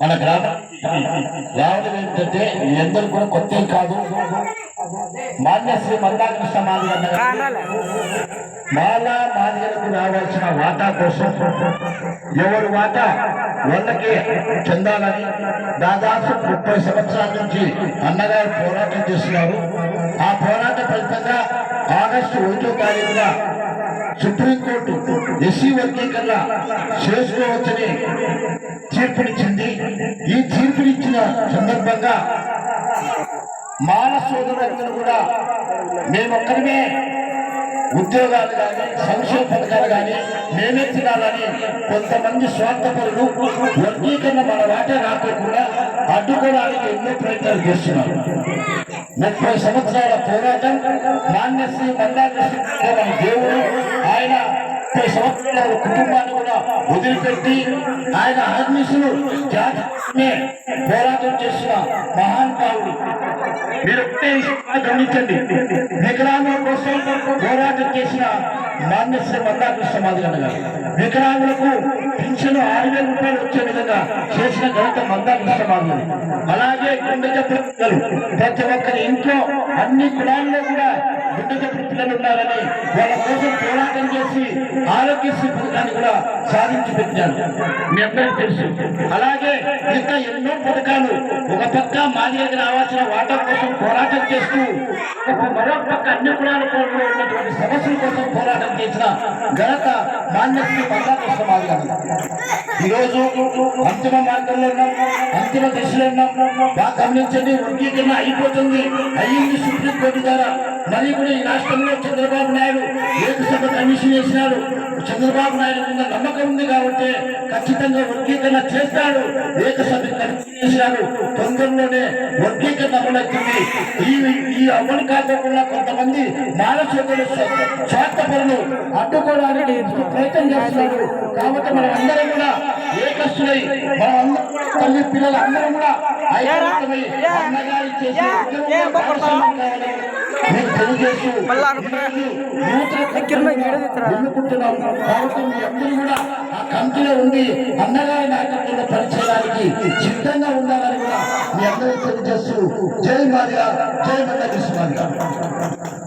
మన గ్రామం రావడం ఏంటంటే ఎందరు కూడా కొత్త కాదు. మాన్య శ్రీ మందాకృష్ణ మాదిగన్న మాలా మాదిగలకు రావాల్సిన వాటా కోసం ఎవరు వాటా? వాళ్ళకి చెందాలని దాదాపు ముప్పై సంవత్సరాల నుంచి అన్నగారు పోరాటం చేస్తున్నారు. ఆ పోరాట ఫలితంగా ఆగస్టు ఒకటో తారీఖున సుప్రీంకోర్టు ఎస్సీ వర్గీకరణ చేసుకోవచ్చని తీర్పునిచ్చింది ఈ తీర్పునిచ్చిన సందర్భంగా మాన సోదరులందరూ కూడా మేమొక్కరిమే ఉద్యోగాలు కానీ సంక్షేమ పథకాలు కానీ మేమే తినాలని కొంతమంది స్వార్థపరులు వర్గీకరణ మన వాటే రాకుండా అడ్డుకోవడానికి ఎన్నో ప్రయత్నాలు చేస్తున్నారు. ముప్పై సంవత్సరాల పోరాటం నాణ్యశ్రీ మందాకృష్ణ దేవుడు ముప్పై సంవత్సరాల కుటుంబాన్ని కూడా వదిలిపెట్టి ఆయన ఆర్మిసులు జాతినే పోరాటం చేసిన మహానుభావుడు. మీరు ఒకటే విషయంగా గమనించండి. వికలాంగుల కోసం చేసిన మాన్యశ్రీ మందాకృష్ణ మాదిగన్న గారు. వికలాంగులకు పింఛను ఆరు వేల రూపాయలు వచ్చే విధంగా చేసిన ఘనత మందాకృష్ణ మాదిగలు అలాగే గుండె జబ్బుల పిల్లలు. ప్రతి ఒక్కరి ఇంట్లో అన్ని కులాల్లో కూడా గుండె జబ్బుల పిల్లలు ఉన్నారని వాళ్ళ కోసం పోరాటం చేసి ఆరోగ్యశ్రీ పథకాన్ని కూడా సాధించి పెట్టారు. మీ అందరికీ తెలుసు. అలాగే ఇంకా ఎన్నో పథకాలు ఒక పక్క మాదిరికి రావాల్సిన వాటా కోసం పోరాటం చేస్తూ మరో పక్క అన్ని కులాల కోణంలో ఉన్నటువంటి సమస్యల కోసం పోరాటం చేసిన ఘనత మాన్యశ్రీ మందాకృష్ణ మాదిగలు ఈరోజు అంతిమ మార్గంలో ఉన్నాం. అంతిమ దశలో ఉన్నాం. బాగా గమనించండి వర్గీకరణ అయిపోతుంది. అయ్యింది సుప్రీంకోర్టు ద్వారా. మరి కూడా ఈ రాష్ట్రంలో చంద్రబాబు నాయుడు ఏకసభ కమిషన్ వేసినాడు. చంద్రబాబు నాయుడు మీద నమ్మకం ఉంది కాబట్టి ఖచ్చితంగా వర్గీకరణ చేస్తాడు ఏకసభ వేసినాడు తొందరలోనే వర్గీకరణ అమలవుతుంది ఈ ఈ అమలు కాకుండా కొంతమంది మానసికులు స్వార్థపరులు అడ్డుకోవడానికి ప్రయత్నం చేస్తున్నారు కాబట్టి మనం అందరం కూడా ఏకస్తులై మనం తల్లి పిల్లలు అందరం కూడా ఐక్యమై అన్నగారి చేసే తెలియజేస్తూ. నూతన? ఎన్నుకుంటున్నాం కాబట్టి మీ అందరూ కూడా ఆ ఉండి అన్నగారి నాయకత్వంలో పనిచేయడానికి సిద్ధంగా ఉండాలని కూడా మీ అందరూ తెలియజేస్తూ జై మాదిగా జై మందకృష్ణ కృష్ణ